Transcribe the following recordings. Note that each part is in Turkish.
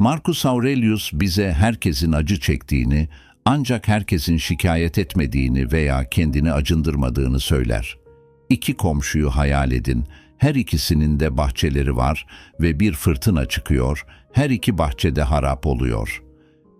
Marcus Aurelius bize herkesin acı çektiğini, ancak herkesin şikayet etmediğini veya kendini acındırmadığını söyler. İki komşuyu hayal edin. Her ikisinin de bahçeleri var ve bir fırtına çıkıyor. Her iki bahçede harap oluyor.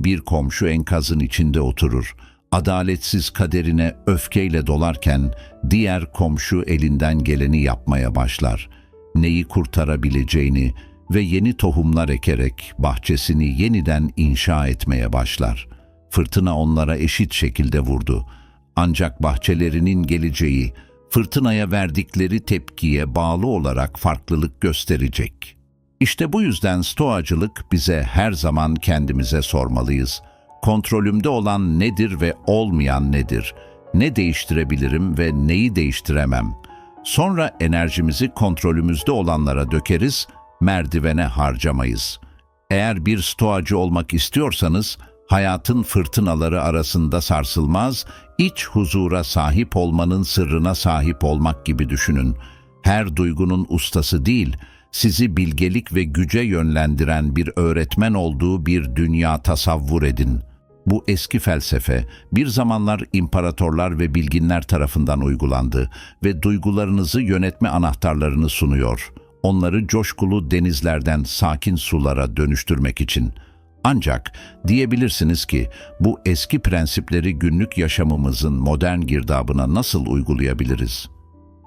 Bir komşu enkazın içinde oturur. Adaletsiz kaderine öfkeyle dolarken diğer komşu elinden geleni yapmaya başlar. Neyi kurtarabileceğini ve yeni tohumlar ekerek bahçesini yeniden inşa etmeye başlar. Fırtına onlara eşit şekilde vurdu. Ancak bahçelerinin geleceği fırtınaya verdikleri tepkiye bağlı olarak farklılık gösterecek. İşte bu yüzden stoacılık bize her zaman kendimize sormalıyız. Kontrolümde olan nedir ve olmayan nedir? Ne değiştirebilirim ve neyi değiştiremem? Sonra enerjimizi kontrolümüzde olanlara dökeriz, merdivene harcamayız. Eğer bir stoacı olmak istiyorsanız, hayatın fırtınaları arasında sarsılmaz, iç huzura sahip olmanın sırrına sahip olmak gibi düşünün. Her duygunun ustası değil, sizi bilgelik ve güce yönlendiren bir öğretmen olduğu bir dünya tasavvur edin. Bu eski felsefe bir zamanlar imparatorlar ve bilginler tarafından uygulandı ve duygularınızı yönetme anahtarlarını sunuyor. Onları coşkulu denizlerden sakin sulara dönüştürmek için. Ancak diyebilirsiniz ki bu eski prensipleri günlük yaşamımızın modern girdabına nasıl uygulayabiliriz?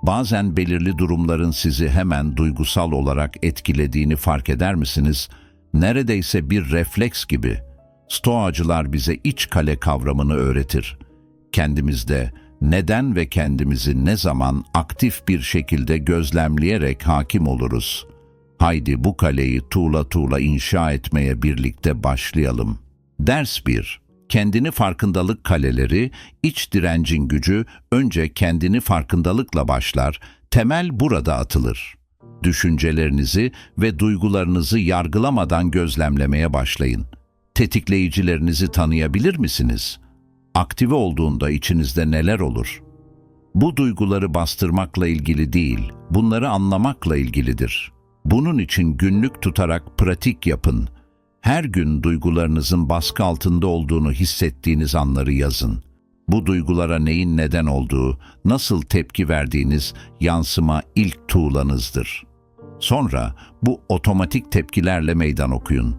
Bazen belirli durumların sizi hemen duygusal olarak etkilediğini fark eder misiniz? Neredeyse bir refleks gibi. Stoacılar bize iç kale kavramını öğretir. Kendimizde neden ve kendimizi ne zaman aktif bir şekilde gözlemleyerek hakim oluruz. Haydi bu kaleyi tuğla tuğla inşa etmeye birlikte başlayalım. Ders 1. Kendini farkındalık kaleleri, iç direncin gücü önce kendini farkındalıkla başlar, temel burada atılır. Düşüncelerinizi ve duygularınızı yargılamadan gözlemlemeye başlayın. Tetikleyicilerinizi tanıyabilir misiniz? Aktive olduğunda içinizde neler olur? Bu duyguları bastırmakla ilgili değil, bunları anlamakla ilgilidir. Bunun için günlük tutarak pratik yapın. Her gün duygularınızın baskı altında olduğunu hissettiğiniz anları yazın. Bu duygulara neyin neden olduğu, nasıl tepki verdiğiniz yansıma ilk tuğlanızdır. Sonra bu otomatik tepkilerle meydan okuyun.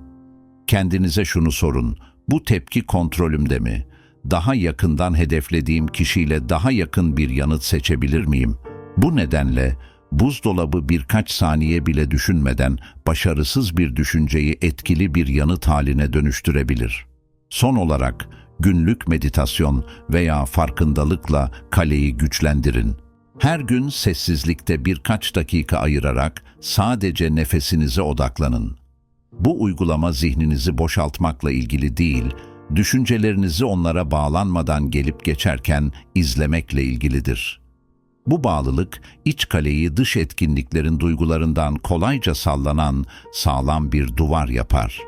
Kendinize şunu sorun, bu tepki kontrolümde mi? Daha yakından hedeflediğim kişiyle daha yakın bir yanıt seçebilir miyim? Bu nedenle buzdolabı birkaç saniye bile düşünmeden başarısız bir düşünceyi etkili bir yanıt haline dönüştürebilir. Son olarak günlük meditasyon veya farkındalıkla kaleyi güçlendirin. Her gün sessizlikte birkaç dakika ayırarak sadece nefesinize odaklanın. Bu uygulama zihninizi boşaltmakla ilgili değil, düşüncelerinizi onlara bağlanmadan gelip geçerken izlemekle ilgilidir. Bu bağlılık, iç kaleyi dış etkinliklerin duygularından kolayca sallanan sağlam bir duvar yapar.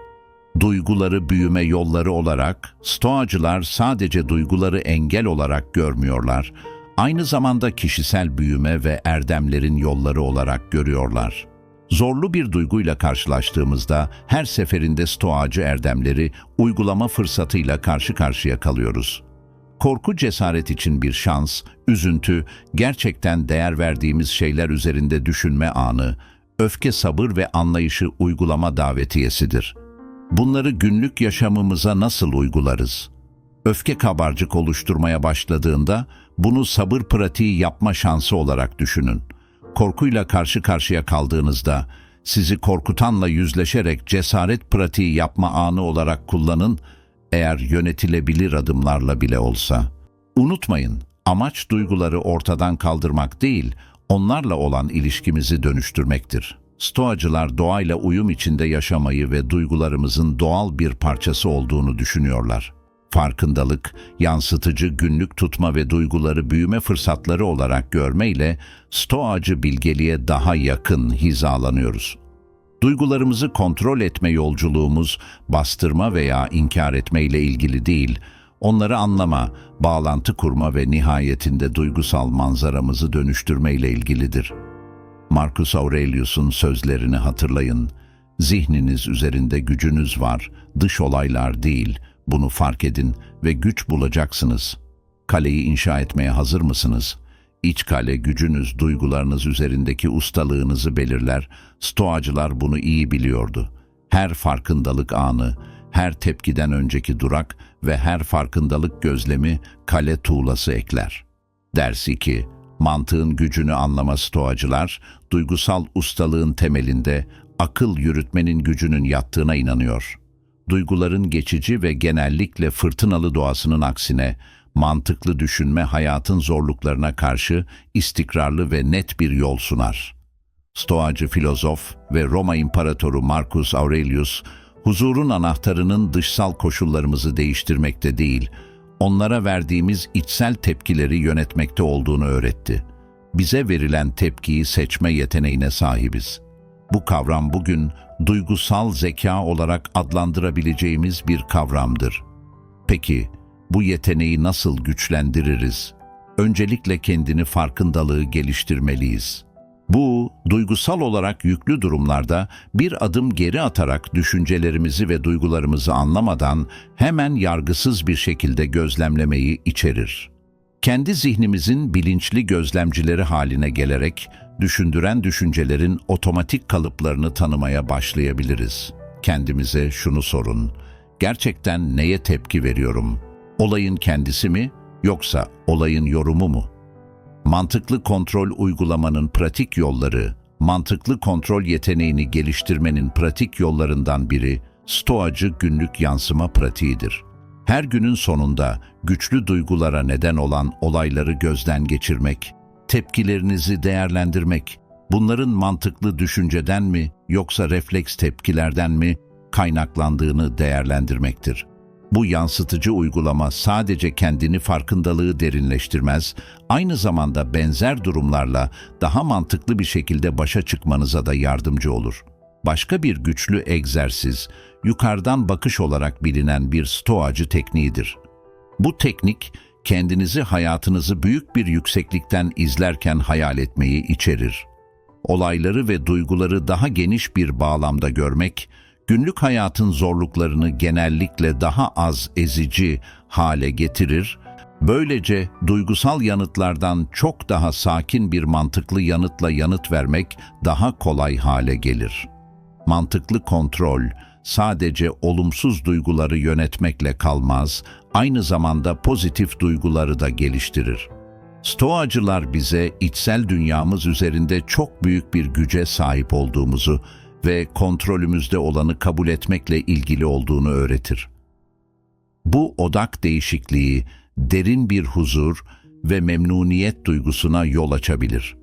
Duyguları büyüme yolları olarak, stoacılar sadece duyguları engel olarak görmüyorlar, aynı zamanda kişisel büyüme ve erdemlerin yolları olarak görüyorlar. Zorlu bir duyguyla karşılaştığımızda her seferinde stoacı erdemleri uygulama fırsatıyla karşı karşıya kalıyoruz. Korku cesaret için bir şans, üzüntü, gerçekten değer verdiğimiz şeyler üzerinde düşünme anı, öfke sabır ve anlayışı uygulama davetiyesidir. Bunları günlük yaşamımıza nasıl uygularız? Öfke kabarcık oluşturmaya başladığında bunu sabır pratiği yapma şansı olarak düşünün. Korkuyla karşı karşıya kaldığınızda sizi korkutanla yüzleşerek cesaret pratiği yapma anı olarak kullanın eğer yönetilebilir adımlarla bile olsa. Unutmayın, amaç duyguları ortadan kaldırmak değil, onlarla olan ilişkimizi dönüştürmektir. Stoacılar doğayla uyum içinde yaşamayı ve duygularımızın doğal bir parçası olduğunu düşünüyorlar. Farkındalık, yansıtıcı günlük tutma ve duyguları büyüme fırsatları olarak görmeyle stoacı bilgeliğe daha yakın hizalanıyoruz. Duygularımızı kontrol etme yolculuğumuz bastırma veya inkar etme ile ilgili değil, onları anlama, bağlantı kurma ve nihayetinde duygusal manzaramızı dönüştürme ile ilgilidir. Marcus Aurelius'un sözlerini hatırlayın. Zihniniz üzerinde gücünüz var, dış olaylar değil. Bunu fark edin ve güç bulacaksınız. Kaleyi inşa etmeye hazır mısınız? İç kale gücünüz, duygularınız üzerindeki ustalığınızı belirler. Stoacılar bunu iyi biliyordu. Her farkındalık anı, her tepkiden önceki durak ve her farkındalık gözlemi kale tuğlası ekler. Ders 2. Mantığın gücünü anlama stoacılar, duygusal ustalığın temelinde akıl yürütmenin gücünün yattığına inanıyor. Duyguların geçici ve genellikle fırtınalı doğasının aksine, mantıklı düşünme hayatın zorluklarına karşı istikrarlı ve net bir yol sunar. Stoacı filozof ve Roma İmparatoru Marcus Aurelius, huzurun anahtarının dışsal koşullarımızı değiştirmekte değil, onlara verdiğimiz içsel tepkileri yönetmekte olduğunu öğretti. Bize verilen tepkiyi seçme yeteneğine sahibiz. Bu kavram bugün duygusal zeka olarak adlandırabileceğimiz bir kavramdır. Peki, bu yeteneği nasıl güçlendiririz? Öncelikle kendini farkındalığı geliştirmeliyiz. Bu, duygusal olarak yüklü durumlarda bir adım geri atarak düşüncelerimizi ve duygularımızı anlamadan hemen yargısız bir şekilde gözlemlemeyi içerir. Kendi zihnimizin bilinçli gözlemcileri haline gelerek, düşündüren düşüncelerin otomatik kalıplarını tanımaya başlayabiliriz. Kendimize şunu sorun, gerçekten neye tepki veriyorum? Olayın kendisi mi, yoksa olayın yorumu mu? Mantıklı kontrol uygulamanın pratik yolları, mantıklı kontrol yeteneğini geliştirmenin pratik yollarından biri, stoacı günlük yansıma pratiğidir. Her günün sonunda güçlü duygulara neden olan olayları gözden geçirmek, tepkilerinizi değerlendirmek, bunların mantıklı düşünceden mi yoksa refleks tepkilerden mi kaynaklandığını değerlendirmektir. Bu yansıtıcı uygulama sadece kendini farkındalığı derinleştirmez, aynı zamanda benzer durumlarla daha mantıklı bir şekilde başa çıkmanıza da yardımcı olur. Başka bir güçlü egzersiz, yukarıdan bakış olarak bilinen bir stoacı tekniğidir. Bu teknik, kendinizi hayatınızı büyük bir yükseklikten izlerken hayal etmeyi içerir. Olayları ve duyguları daha geniş bir bağlamda görmek, günlük hayatın zorluklarını genellikle daha az ezici hale getirir, böylece duygusal yanıtlardan çok daha sakin bir mantıklı yanıtla yanıt vermek daha kolay hale gelir. Mantıklı kontrol sadece olumsuz duyguları yönetmekle kalmaz, aynı zamanda pozitif duyguları da geliştirir. Stoacılar bize içsel dünyamız üzerinde çok büyük bir güce sahip olduğumuzu ve kontrolümüzde olanı kabul etmekle ilgili olduğunu öğretir. Bu odak değişikliği derin bir huzur ve memnuniyet duygusuna yol açabilir.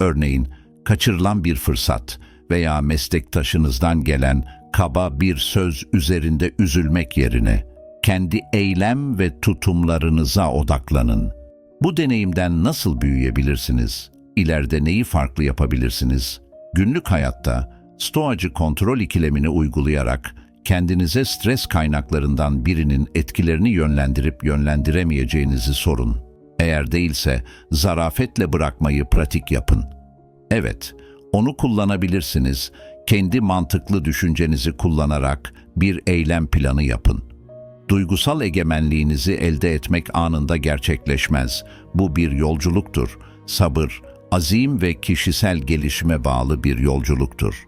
Örneğin, kaçırılan bir fırsat veya meslektaşınızdan gelen kaba bir söz üzerinde üzülmek yerine kendi eylem ve tutumlarınıza odaklanın. Bu deneyimden nasıl büyüyebilirsiniz? İleride neyi farklı yapabilirsiniz? Günlük hayatta stoacı kontrol ikilemini uygulayarak kendinize stres kaynaklarından birinin etkilerini yönlendirip yönlendiremeyeceğinizi sorun. Eğer değilse zarafetle bırakmayı pratik yapın. Evet, onu kullanabilirsiniz. Kendi mantıklı düşüncenizi kullanarak bir eylem planı yapın. Duygusal egemenliğinizi elde etmek anında gerçekleşmez. Bu bir yolculuktur. Sabır, azim ve kişisel gelişime bağlı bir yolculuktur.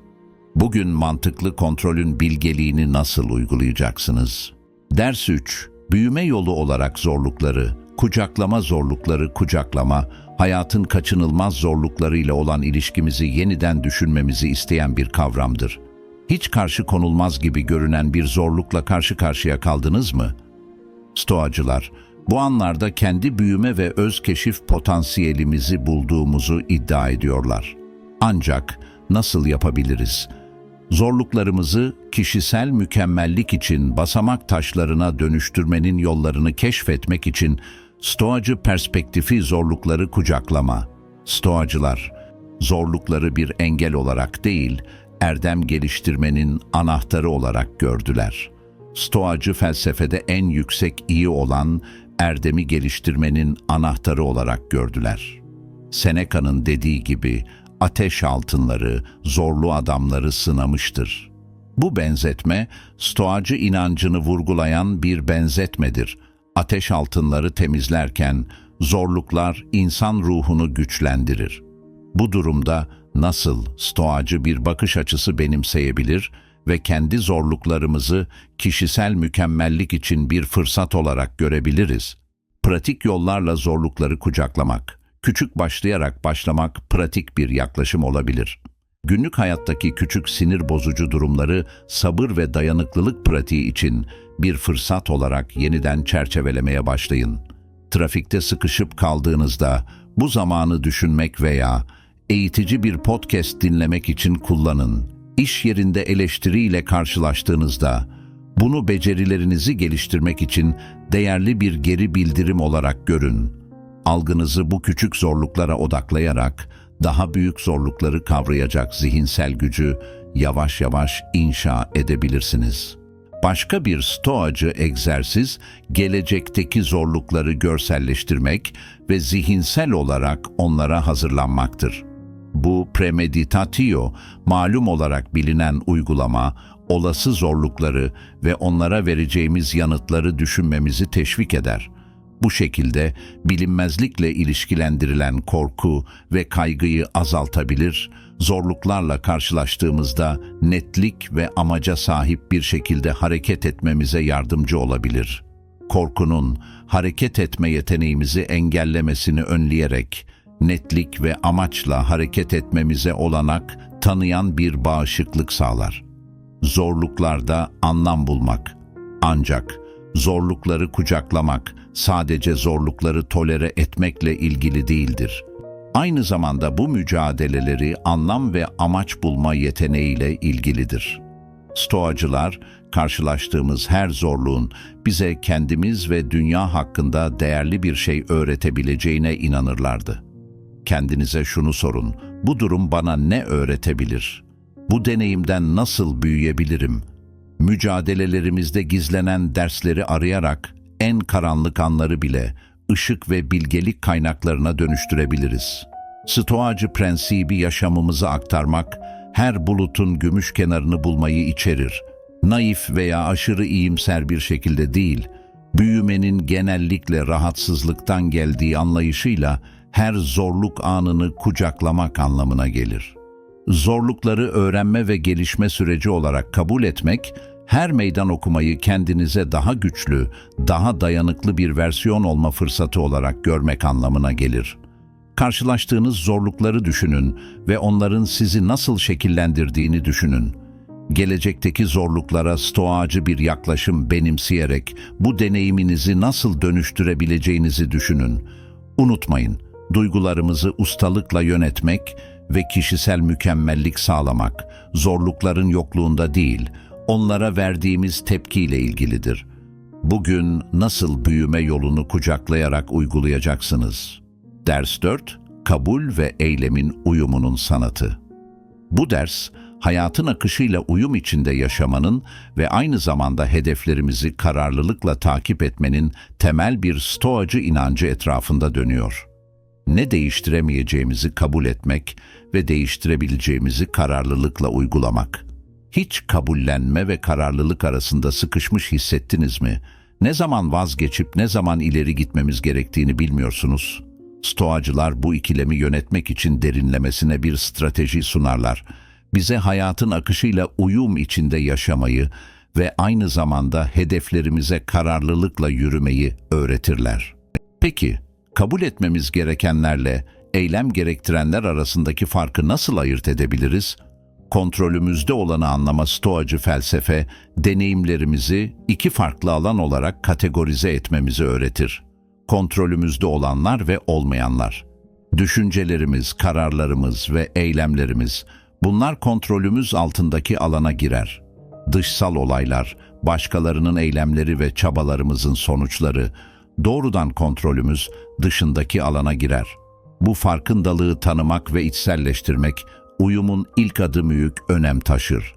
Bugün mantıklı kontrolün bilgeliğini nasıl uygulayacaksınız? Ders 3. Büyüme yolu olarak zorlukları, kucaklama zorlukları kucaklama, hayatın kaçınılmaz zorluklarıyla olan ilişkimizi yeniden düşünmemizi isteyen bir kavramdır. Hiç karşı konulmaz gibi görünen bir zorlukla karşı karşıya kaldınız mı? Stoacılar, bu anlarda kendi büyüme ve öz keşif potansiyelimizi bulduğumuzu iddia ediyorlar. Ancak nasıl yapabiliriz? Zorluklarımızı kişisel mükemmellik için basamak taşlarına dönüştürmenin yollarını keşfetmek için Stoacı perspektifi zorlukları kucaklama. Stoacılar, zorlukları bir engel olarak değil, erdem geliştirmenin anahtarı olarak gördüler. Stoacı felsefede en yüksek iyi olan erdemi geliştirmenin anahtarı olarak gördüler. Seneca'nın dediği gibi ateş altınları zorlu adamları sınamıştır. Bu benzetme, stoacı inancını vurgulayan bir benzetmedir. Ateş altınları temizlerken zorluklar insan ruhunu güçlendirir. Bu durumda nasıl stoacı bir bakış açısı benimseyebilir ve kendi zorluklarımızı kişisel mükemmellik için bir fırsat olarak görebiliriz? Pratik yollarla zorlukları kucaklamak, küçük başlayarak başlamak pratik bir yaklaşım olabilir. Günlük hayattaki küçük sinir bozucu durumları sabır ve dayanıklılık pratiği için bir fırsat olarak yeniden çerçevelemeye başlayın. Trafikte sıkışıp kaldığınızda bu zamanı düşünmek veya eğitici bir podcast dinlemek için kullanın. İş yerinde eleştiriyle karşılaştığınızda bunu becerilerinizi geliştirmek için değerli bir geri bildirim olarak görün. Algınızı bu küçük zorluklara odaklayarak daha büyük zorlukları kavrayacak zihinsel gücü yavaş yavaş inşa edebilirsiniz. Başka bir stoacı egzersiz, gelecekteki zorlukları görselleştirmek ve zihinsel olarak onlara hazırlanmaktır. Bu premeditatio, malum olarak bilinen uygulama, olası zorlukları ve onlara vereceğimiz yanıtları düşünmemizi teşvik eder. Bu şekilde bilinmezlikle ilişkilendirilen korku ve kaygıyı azaltabilir, zorluklarla karşılaştığımızda netlik ve amaca sahip bir şekilde hareket etmemize yardımcı olabilir. Korkunun hareket etme yeteneğimizi engellemesini önleyerek netlik ve amaçla hareket etmemize olanak tanıyan bir bağışıklık sağlar. Zorluklarda anlam bulmak. Ancak zorlukları kucaklamak sadece zorlukları tolere etmekle ilgili değildir. Aynı zamanda bu mücadeleleri anlam ve amaç bulma yeteneğiyle ilgilidir. Stoacılar, karşılaştığımız her zorluğun bize kendimiz ve dünya hakkında değerli bir şey öğretebileceğine inanırlardı. Kendinize şunu sorun, bu durum bana ne öğretebilir? Bu deneyimden nasıl büyüyebilirim? Mücadelelerimizde gizlenen dersleri arayarak en karanlık anları bile ışık ve bilgelik kaynaklarına dönüştürebiliriz. Stoacı prensibi yaşamımıza aktarmak, her bulutun gümüş kenarını bulmayı içerir. Naif veya aşırı iyimser bir şekilde değil, büyümenin genellikle rahatsızlıktan geldiği anlayışıyla her zorluk anını kucaklamak anlamına gelir. Zorlukları öğrenme ve gelişme süreci olarak kabul etmek, her meydan okumayı kendinize daha güçlü, daha dayanıklı bir versiyon olma fırsatı olarak görmek anlamına gelir. Karşılaştığınız zorlukları düşünün ve onların sizi nasıl şekillendirdiğini düşünün. Gelecekteki zorluklara stoacı bir yaklaşım benimseyerek bu deneyiminizi nasıl dönüştürebileceğinizi düşünün. Unutmayın, duygularımızı ustalıkla yönetmek ve kişisel mükemmellik sağlamak, zorlukların yokluğunda değil, onlara verdiğimiz tepkiyle ilgilidir. Bugün nasıl büyüme yolunu kucaklayarak uygulayacaksınız? Ders 4, Kabul ve eylemin uyumunun sanatı. Bu ders, hayatın akışıyla uyum içinde yaşamanın ve aynı zamanda hedeflerimizi kararlılıkla takip etmenin temel bir stoacı inancı etrafında dönüyor. Ne değiştiremeyeceğimizi kabul etmek ve değiştirebileceğimizi kararlılıkla uygulamak. Hiç kabullenme ve kararlılık arasında sıkışmış hissettiniz mi? Ne zaman vazgeçip ne zaman ileri gitmemiz gerektiğini bilmiyorsunuz. Stoacılar bu ikilemi yönetmek için derinlemesine bir strateji sunarlar. Bize hayatın akışıyla uyum içinde yaşamayı ve aynı zamanda hedeflerimize kararlılıkla yürümeyi öğretirler. Peki, kabul etmemiz gerekenlerle eylem gerektirenler arasındaki farkı nasıl ayırt edebiliriz? Kontrolümüzde olanı anlama stoacı felsefe, deneyimlerimizi iki farklı alan olarak kategorize etmemizi öğretir. Kontrolümüzde olanlar ve olmayanlar. Düşüncelerimiz, kararlarımız ve eylemlerimiz, bunlar kontrolümüz altındaki alana girer. Dışsal olaylar, başkalarının eylemleri ve çabalarımızın sonuçları, doğrudan kontrolümüz dışındaki alana girer. Bu farkındalığı tanımak ve içselleştirmek, uyumun ilk adı büyük önem taşır.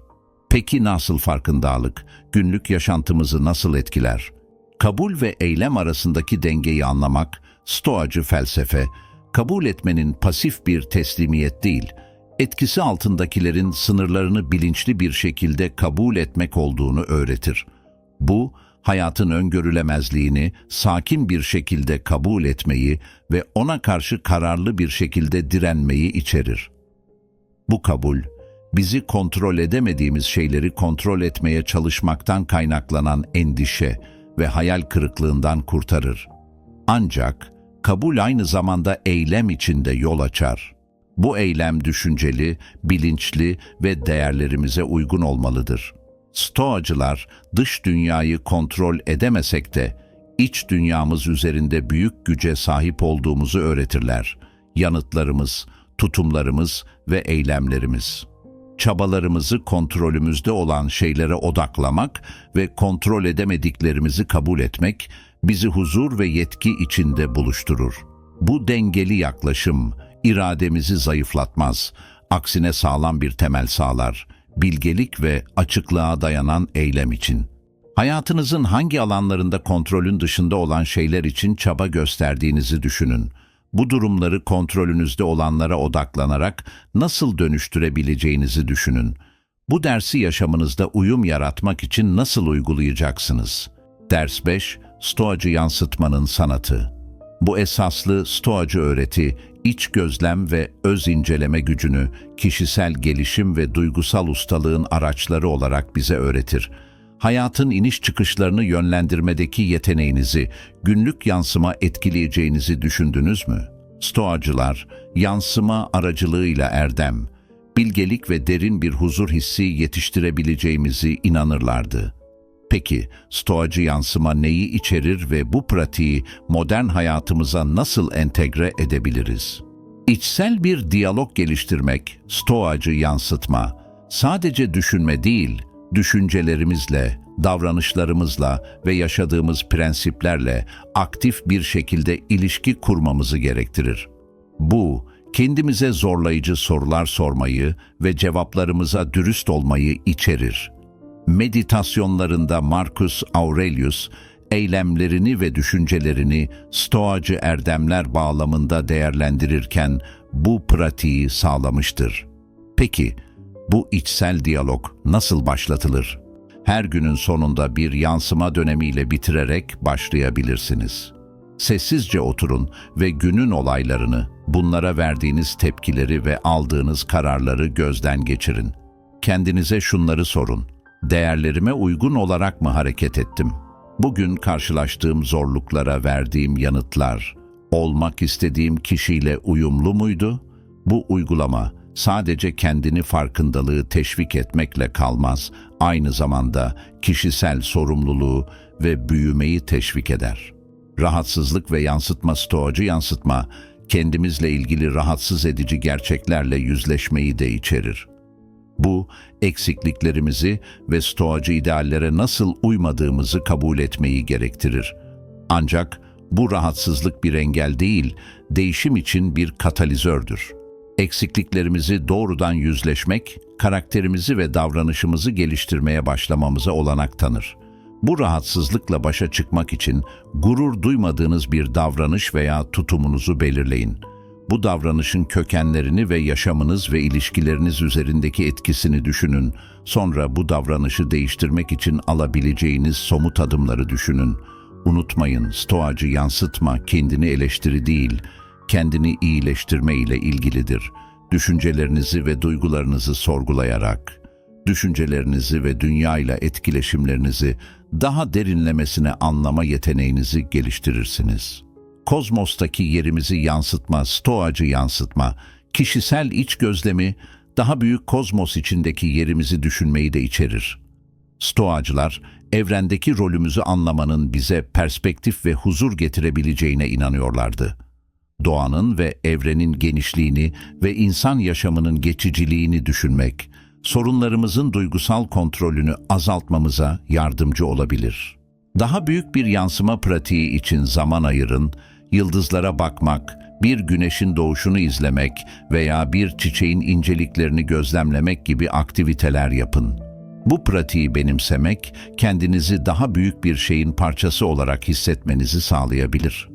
Peki nasıl farkındalık, günlük yaşantımızı nasıl etkiler? Kabul ve eylem arasındaki dengeyi anlamak, stoacı felsefe, kabul etmenin pasif bir teslimiyet değil, etkisi altındakilerin sınırlarını bilinçli bir şekilde kabul etmek olduğunu öğretir. Bu, hayatın öngörülemezliğini sakin bir şekilde kabul etmeyi ve ona karşı kararlı bir şekilde direnmeyi içerir. Bu kabul, bizi kontrol edemediğimiz şeyleri kontrol etmeye çalışmaktan kaynaklanan endişe ve hayal kırıklığından kurtarır. Ancak kabul aynı zamanda eylem içinde yol açar. Bu eylem düşünceli, bilinçli ve değerlerimize uygun olmalıdır. Stoacılar dış dünyayı kontrol edemesek de iç dünyamız üzerinde büyük güce sahip olduğumuzu öğretirler. Yanıtlarımız, tutumlarımız ve eylemlerimiz. Çabalarımızı kontrolümüzde olan şeylere odaklamak ve kontrol edemediklerimizi kabul etmek bizi huzur ve yetki içinde buluşturur. Bu dengeli yaklaşım irademizi zayıflatmaz, aksine sağlam bir temel sağlar, bilgelik ve açıklığa dayanan eylem için. Hayatınızın hangi alanlarında kontrolün dışında olan şeyler için çaba gösterdiğinizi düşünün. Bu durumları kontrolünüzde olanlara odaklanarak nasıl dönüştürebileceğinizi düşünün. Bu dersi yaşamınızda uyum yaratmak için nasıl uygulayacaksınız? Ders 5, Stoacı yansıtmanın sanatı. Bu esaslı Stoacı öğreti, iç gözlem ve öz inceleme gücünü kişisel gelişim ve duygusal ustalığın araçları olarak bize öğretir. Hayatın iniş çıkışlarını yönlendirmedeki yeteneğinizi, günlük yansıma etkileyeceğinizi düşündünüz mü? Stoacılar, yansıma aracılığıyla erdem, bilgelik ve derin bir huzur hissi yetiştirebileceğimizi inanırlardı. Peki, stoacı yansıma neyi içerir ve bu pratiği modern hayatımıza nasıl entegre edebiliriz? İçsel bir diyalog geliştirmek, stoacı yansıtma, sadece düşünme değil, düşüncelerimizle, davranışlarımızla ve yaşadığımız prensiplerle aktif bir şekilde ilişki kurmamızı gerektirir. Bu, kendimize zorlayıcı sorular sormayı ve cevaplarımıza dürüst olmayı içerir meditasyonlarında Marcus Aurelius, eylemlerini ve düşüncelerini stoacı erdemler bağlamında değerlendirirken bu pratiği sağlamıştır. Peki, bu içsel diyalog nasıl başlatılır? Her günün sonunda bir yansıma dönemiyle bitirerek başlayabilirsiniz. Sessizce oturun ve günün olaylarını, bunlara verdiğiniz tepkileri ve aldığınız kararları gözden geçirin. Kendinize şunları sorun değerlerime uygun olarak mı hareket ettim? Bugün karşılaştığım zorluklara verdiğim yanıtlar, olmak istediğim kişiyle uyumlu muydu? Bu uygulama sadece kendini farkındalığı teşvik etmekle kalmaz, aynı zamanda kişisel sorumluluğu ve büyümeyi teşvik eder. Rahatsızlık ve yansıtma stoacı yansıtma, kendimizle ilgili rahatsız edici gerçeklerle yüzleşmeyi de içerir. Bu, eksikliklerimizi ve stoacı ideallere nasıl uymadığımızı kabul etmeyi gerektirir. Ancak bu rahatsızlık bir engel değil, değişim için bir katalizördür. Eksikliklerimizi doğrudan yüzleşmek, karakterimizi ve davranışımızı geliştirmeye başlamamıza olanak tanır. Bu rahatsızlıkla başa çıkmak için gurur duymadığınız bir davranış veya tutumunuzu belirleyin bu davranışın kökenlerini ve yaşamınız ve ilişkileriniz üzerindeki etkisini düşünün. Sonra bu davranışı değiştirmek için alabileceğiniz somut adımları düşünün. Unutmayın, stoacı yansıtma kendini eleştiri değil, kendini iyileştirme ile ilgilidir. Düşüncelerinizi ve duygularınızı sorgulayarak, düşüncelerinizi ve dünya ile etkileşimlerinizi daha derinlemesine anlama yeteneğinizi geliştirirsiniz.'' kozmostaki yerimizi yansıtma, stoacı yansıtma, kişisel iç gözlemi, daha büyük kozmos içindeki yerimizi düşünmeyi de içerir. Stoacılar, evrendeki rolümüzü anlamanın bize perspektif ve huzur getirebileceğine inanıyorlardı. Doğanın ve evrenin genişliğini ve insan yaşamının geçiciliğini düşünmek, sorunlarımızın duygusal kontrolünü azaltmamıza yardımcı olabilir. Daha büyük bir yansıma pratiği için zaman ayırın yıldızlara bakmak, bir güneşin doğuşunu izlemek veya bir çiçeğin inceliklerini gözlemlemek gibi aktiviteler yapın. Bu pratiği benimsemek, kendinizi daha büyük bir şeyin parçası olarak hissetmenizi sağlayabilir.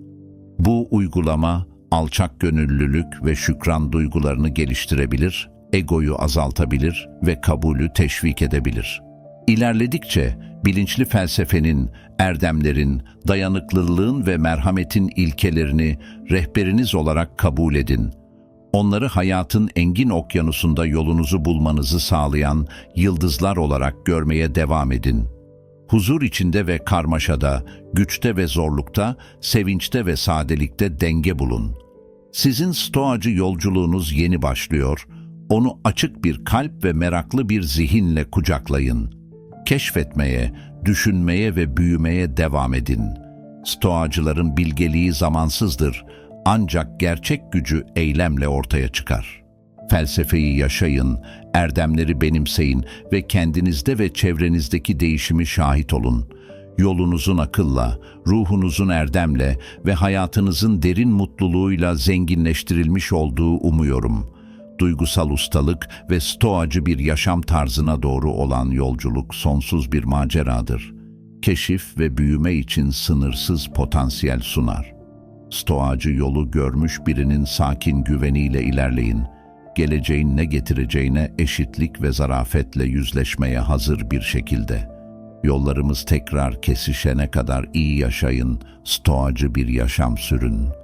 Bu uygulama, alçak gönüllülük ve şükran duygularını geliştirebilir, egoyu azaltabilir ve kabulü teşvik edebilir. İlerledikçe bilinçli felsefenin, erdemlerin, dayanıklılığın ve merhametin ilkelerini rehberiniz olarak kabul edin. Onları hayatın engin okyanusunda yolunuzu bulmanızı sağlayan yıldızlar olarak görmeye devam edin. Huzur içinde ve karmaşada, güçte ve zorlukta, sevinçte ve sadelikte denge bulun. Sizin stoacı yolculuğunuz yeni başlıyor. Onu açık bir kalp ve meraklı bir zihinle kucaklayın. Keşfetmeye, düşünmeye ve büyümeye devam edin. Stoacıların bilgeliği zamansızdır ancak gerçek gücü eylemle ortaya çıkar. Felsefeyi yaşayın, erdemleri benimseyin ve kendinizde ve çevrenizdeki değişimi şahit olun. Yolunuzun akılla, ruhunuzun erdemle ve hayatınızın derin mutluluğuyla zenginleştirilmiş olduğu umuyorum. Duygusal ustalık ve stoacı bir yaşam tarzına doğru olan yolculuk sonsuz bir maceradır. Keşif ve büyüme için sınırsız potansiyel sunar. Stoacı yolu görmüş birinin sakin güveniyle ilerleyin. Geleceğin ne getireceğine eşitlik ve zarafetle yüzleşmeye hazır bir şekilde. Yollarımız tekrar kesişene kadar iyi yaşayın, stoacı bir yaşam sürün.